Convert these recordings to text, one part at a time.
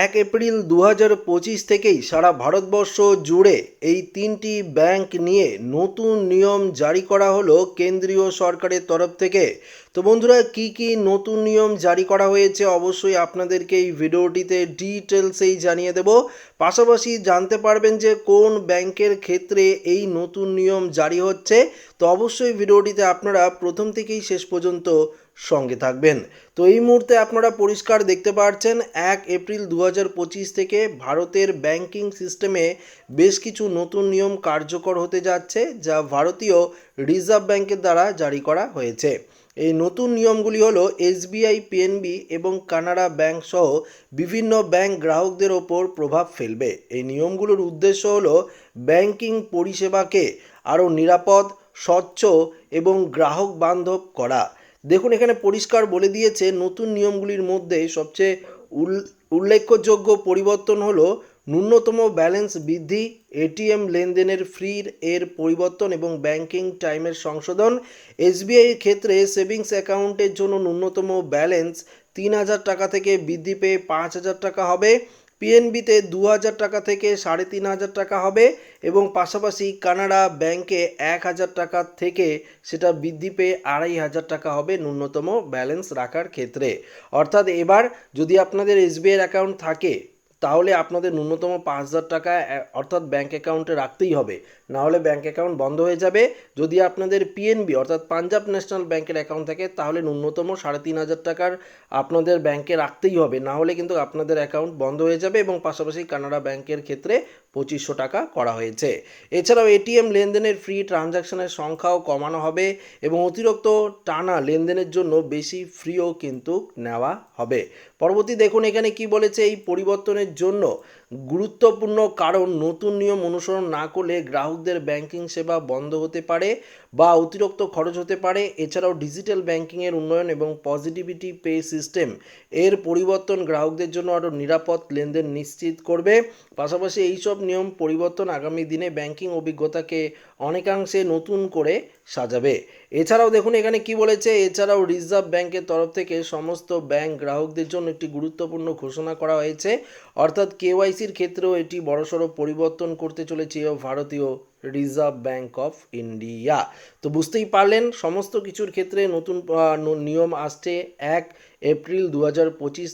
এক এপ্রিল দু পঁচিশ থেকেই সারা ভারতবর্ষ জুড়ে এই তিনটি ব্যাংক নিয়ে নতুন নিয়ম জারি করা হলো কেন্দ্রীয় সরকারের তরফ থেকে। তো বন্ধুরা, কি কি নতুন নিয়ম জারি করা হয়েছে অবশ্যই আপনাদেরকে এই ভিডিওটিতে ডিটেলসেই জানিয়ে দেব। পাশাপাশি জানতে পারবেন যে কোন ব্যাংকের ক্ষেত্রে এই নতুন নিয়ম জারি হচ্ছে। তো অবশ্যই ভিডিওটিতে আপনারা প্রথম থেকেই শেষ পর্যন্ত সঙ্গে থাকবেন। তো এই মুহূর্তে আপনারা পরিষ্কার দেখতে পাচ্ছেন এক এপ্রিল দু থেকে ভারতের ব্যাংকিং সিস্টেমে বেশ কিছু নতুন নিয়ম কার্যকর হতে যাচ্ছে, যা ভারতীয় রিজার্ভ ব্যাংকের দ্বারা জারি করা হয়েছে। এই নতুন নিয়মগুলি হলো এসবিআই, পিএনবি এবং কানাড়া ব্যাংক সহ বিভিন্ন ব্যাংক গ্রাহকদের ওপর প্রভাব ফেলবে। এই নিয়মগুলোর উদ্দেশ্য হলো ব্যাংকিং পরিষেবাকে আরও নিরাপদ, স্বচ্ছ এবং গ্রাহক বান্ধব করা। দেখুন, এখানে পরিষ্কার বলে দিয়েছে, নতুন নিয়মগুলির মধ্যে সবচেয়ে উল- উল্লেখযোগ্য পরিবর্তন হলো ন্যূনতম ব্যালেন্স বৃদ্ধি এটিএম লেনদেনের ফ্রির এর পরিবর্তন এবং ব্যাংকিং টাইমের সংশোধন। এসবিআই ক্ষেত্রে সেভিংস অ্যাকাউন্টের জন্য ন্যূনতম ব্যালেন্স তিন হাজার টাকা থেকে বৃদ্ধি পেয়ে পাঁচ হাজার টাকা হবে। পিএনবিতে দু হাজার টাকা থেকে সাড়ে তিন হাজার টাকা হবে এবং পাশাপাশি কানাডা ব্যাংকে এক হাজার টাকা থেকে সেটা বৃদ্ধি পেয়ে আড়াই হাজার টাকা হবে ন্যূনতম ব্যালেন্স রাখার ক্ষেত্রে। অর্থাৎ এবার যদি আপনাদের এসবিআই অ্যাকাউন্ট থাকে তাহলে আপনাদের ন্যূনতম পাঁচ হাজার টাকা অর্থাৎ ব্যাঙ্ক অ্যাকাউন্টে রাখতেই হবে। না হলে ব্যাঙ্ক অ্যাকাউন্ট বন্ধ হয়ে যাবে। যদি আপনাদের পিএনবি অর্থাৎ পাঞ্জাব ন্যাশনাল ব্যাঙ্কের অ্যাকাউন্ট থাকে, তাহলে ন্যূনতম সাড়ে তিন হাজার টাকার আপনাদের ব্যাঙ্কে রাখতেই হবে। না হলে কিন্তু আপনাদের অ্যাকাউন্ট বন্ধ হয়ে যাবে এবং পাশাপাশি কানাডা ব্যাংকের ক্ষেত্রে পঁচিশশো টাকা করা হয়েছে। এছাড়াও এটিএম লেনদেনের ফ্রি ট্রানজ্যাকশনের সংখ্যাও কমানো হবে এবং অতিরিক্ত টানা লেনদেনের জন্য বেশি ফ্রিও কিন্তু নেওয়া হবে। পরবর্তী দেখুন এখানে কি বলেছে এই পরিবর্তনের জন্য। গুরুত্বপূর্ণ কারণ নতুন নিয়ম অনুসরণ না করলে গ্রাহকদের ব্যাংকিং সেবা বন্ধ হতে পারে বা অতিরিক্ত খরচ হতে পারে। এছাড়াও ডিজিটাল ব্যাংকিংয়ের উন্নয়ন এবং পজিটিভিটি পে সিস্টেম, এর পরিবর্তন গ্রাহকদের জন্য আরও নিরাপদ লেনদেন নিশ্চিত করবে। পাশাপাশি এইসব নিয়ম পরিবর্তন আগামী দিনে ব্যাংকিং অভিজ্ঞতাকে অনেকাংশে নতুন করে সাজাবে। এছাড়াও দেখুন এখানে কি বলেছে, এছাড়াও রিজার্ভ ব্যাংকের তরফ থেকে সমস্ত ব্যাংক গ্রাহকদের জন্য একটি গুরুত্বপূর্ণ ঘোষণা করা হয়েছে। অর্থাৎ কেওয়াইসির ক্ষেত্রেও এটি বড়সড় পরিবর্তন করতে চলেছে ভারতীয় রিজার্ভ ব্যাংক অফ ইন্ডিয়া। তো বুঝতেই পারলেন, সমস্ত কিছুর ক্ষেত্রে নতুন নিয়ম আসছে এক এপ্রিল দু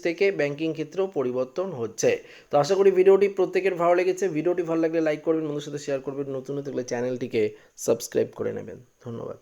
থেকে ব্যাংকিং ক্ষেত্রেও পরিবর্তন হচ্ছে। তো আশা করি ভিডিওটি প্রত্যেকের ভালো লেগেছে। ভিডিওটি ভালো লাগলে লাইক করবেন বন্ধুর সাথে শেয়ার করবেন। নতুন গেলে চ্যানেলটিকে সাবস্ক্রাইব করে নেবেন। ধন্যবাদ।